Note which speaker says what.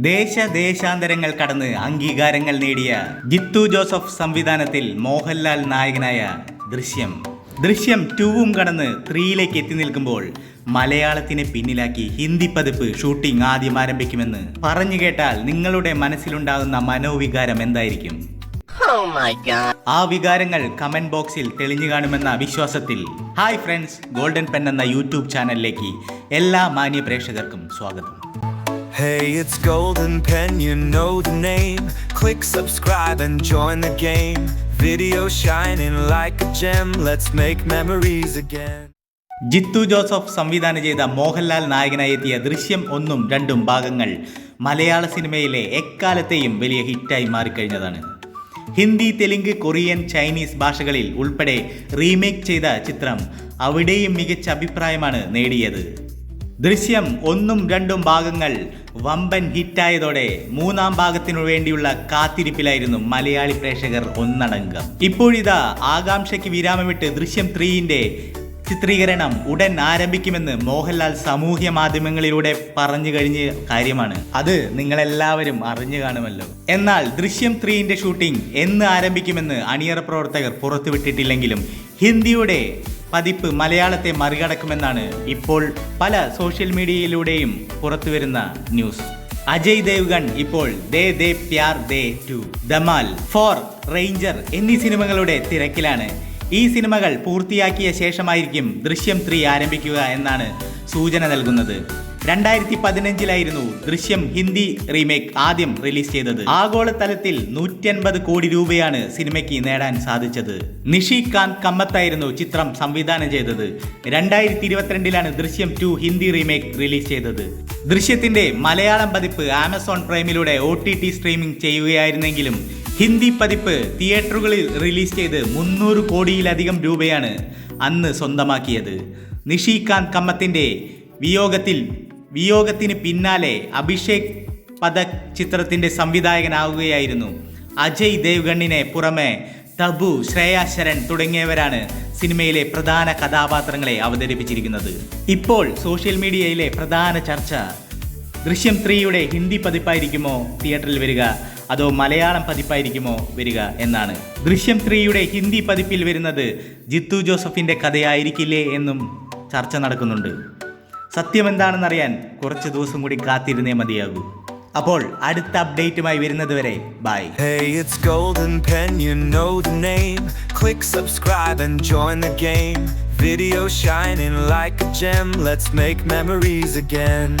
Speaker 1: ദേശ ദേശാന്തരങ്ങൾ കടന്ന് അംഗീകാരങ്ങൾ നേടിയ ജിത്തു ജോസഫ് സംവിധാനത്തിൽ മോഹൻലാൽ നായകനായ ദൃശ്യം. ദൃശ്യം ടൂവും കടന്ന് ത്രീയിലേക്ക് എത്തി നിൽക്കുമ്പോൾ മലയാളത്തിനെ പിന്നിലാക്കി ഹിന്ദി പതിപ്പ് ഷൂട്ടിംഗ് ആദ്യം ആരംഭിക്കുമെന്ന് പറഞ്ഞു കേട്ടാൽ നിങ്ങളുടെ മനസ്സിലുണ്ടാകുന്ന മനോവികാരം എന്തായിരിക്കും?
Speaker 2: Oh.
Speaker 1: ആ വികാരങ്ങൾ കമന്റ് ബോക്സിൽ തെളിഞ്ഞു കാണുമെന്ന വിശ്വാസത്തിൽ. ഹായ് ഫ്രണ്ട്സ് ഗോൾഡൻ പെൻ എന്ന യൂട്യൂബ് ചാനലിലേക്ക് എല്ലാ മാന്യ പ്രേക്ഷകർക്കും സ്വാഗതം.
Speaker 3: Hey, it's Golden Pen, you know the name. Click subscribe and join the game. Video shining like a gem, let's make memories again.
Speaker 1: Jeethu Joseph സംവിധാനം ചെയ്ത മോഹൻലാൽ നായകനായി എത്തിയ ദൃശ്യം ഒന്നും രണ്ടും ഭാഗങ്ങൾ മലയാള സിനിമയിലെ എക്കാലത്തെയും വലിയ ഹിറ്റായി മാറിക്കഴിഞ്ഞതാണ് ഹിന്ദി തെലുങ്ക് കൊറിയൻ ചൈനീസ് ഭാഷകളിൽ ഉൾപ്പെടെ റീമേക്ക് ചെയ്ത ചിത്രം അവിടെയും മികച്ച അഭിപ്രായമാണ് നേടിയത് ദൃശ്യം ഒന്നും രണ്ടും ഭാഗങ്ങൾ വമ്പൻ ഹിറ്റായതോടെ മൂന്നാം ഭാഗത്തിനു വേണ്ടിയുള്ള കാത്തിരിപ്പിലായിരുന്നു മലയാളി പ്രേക്ഷകർ ഒന്നടങ്കം. ഇപ്പോഴിതാ ആകാംക്ഷയ്ക്ക് വിരാമമിട്ട് ദൃശ്യം ത്രീയിന്റെ ചിത്രീകരണം ഉടൻ ആരംഭിക്കുമെന്ന് മോഹൻലാൽ സാമൂഹ്യ മാധ്യമങ്ങളിലൂടെ പറഞ്ഞു കഴിഞ്ഞ കാര്യമാണ്. അത് നിങ്ങളെല്ലാവരും അറിഞ്ഞു കാണുമല്ലോ. എന്നാൽ ദൃശ്യം ത്രീയിന്റെ ഷൂട്ടിംഗ് എന്ന് ആരംഭിക്കുമെന്ന് അണിയറ പ്രവർത്തകർ പുറത്തുവിട്ടിട്ടില്ലെങ്കിലും ഹിന്ദിയുടെ പതിപ്പ് മലയാളത്തെ മറികടക്കുമെന്നാണ് ഇപ്പോൾ പല സോഷ്യൽ മീഡിയയിലൂടെയും പുറത്തുവരുന്ന ന്യൂസ്. അജയ് ദേവ്ഗൺ ഇപ്പോൾ De De Pyaar De two Dhamaal four Ranger എന്നീ സിനിമകളുടെ തിരക്കിലാണ്. ഈ സിനിമകൾ പൂർത്തിയാക്കിയ ശേഷമായിരിക്കും ദൃശ്യം ത്രീ ആരംഭിക്കുക എന്നാണ് സൂചന നൽകുന്നത്. രണ്ടായിരത്തി പതിനഞ്ചിലായിരുന്നു ദൃശ്യം ഹിന്ദി റീമേക്ക് ആദ്യം റിലീസ് ചെയ്തത്. ആഗോളതലത്തിൽ നൂറ്റൻപത് കോടി രൂപയാണ് സിനിമയ്ക്ക് നേടാൻ സാധിച്ചത്. നിഷികാന്ത് കമ്മത്തായിരുന്നു ചിത്രം സംവിധാനം ചെയ്തത്. രണ്ടായിരത്തി ഇരുപത്തിരണ്ടിലാണ് ദൃശ്യം ടു ഹിന്ദി റീമേക്ക് റിലീസ് ചെയ്തത്. ദൃശ്യത്തിന്റെ മലയാളം പതിപ്പ് ആമസോൺ പ്രൈമിലൂടെ ഒ ടി ടി സ്ട്രീമിംഗ് ചെയ്യുകയായിരുന്നെങ്കിലും ഹിന്ദി പതിപ്പ് തിയേറ്ററുകളിൽ റിലീസ് ചെയ്ത് മുന്നൂറ് കോടിയിലധികം രൂപയാണ് അന്ന് സ്വന്തമാക്കിയത്. നിഷികാന്ത് കമ്മത്തിന്റെ വിയോഗത്തിൽ വിയോഗത്തിന് പിന്നാലെ അഭിഷേക് പഥക് ചിത്രത്തിന്റെ സംവിധായകനാവുകയായിരുന്നു. അജയ് ദേവ്ഗണ്ണിനെ പുറമെ തബു ശ്രേയ ശരൺ തുടങ്ങിയവരാണ് സിനിമയിലെ പ്രധാന കഥാപാത്രങ്ങളെ അവതരിപ്പിച്ചിരിക്കുന്നത്. ഇപ്പോൾ സോഷ്യൽ മീഡിയയിലെ പ്രധാന ചർച്ച ദൃശ്യം ത്രീയുടെ ഹിന്ദി പതിപ്പായിരിക്കുമോ തിയേറ്ററിൽ വരിക അതോ മലയാളം പതിപ്പായിരിക്കുമോ വരിക എന്നാണ്. ദൃശ്യം ത്രീയുടെ ഹിന്ദി പതിപ്പിൽ വരുന്നത് ജിത്തു ജോസഫിന്റെ കഥയായിരിക്കില്ലേ എന്നും ചർച്ച നടക്കുന്നുണ്ട്. സത്യം എന്താണെന്നറിയാൻ കുറച്ച് ദിവസം കൂടി കാത്തിരുന്നേ മതിയാകൂ അപ്പോൾ അടുത്ത അപ്ഡേറ്റുമായി വരുന്നത് വരെ bye
Speaker 3: it's Golden Pen, you know the name. Click subscribe and join the game. Video shining like a gem, let's make memories again.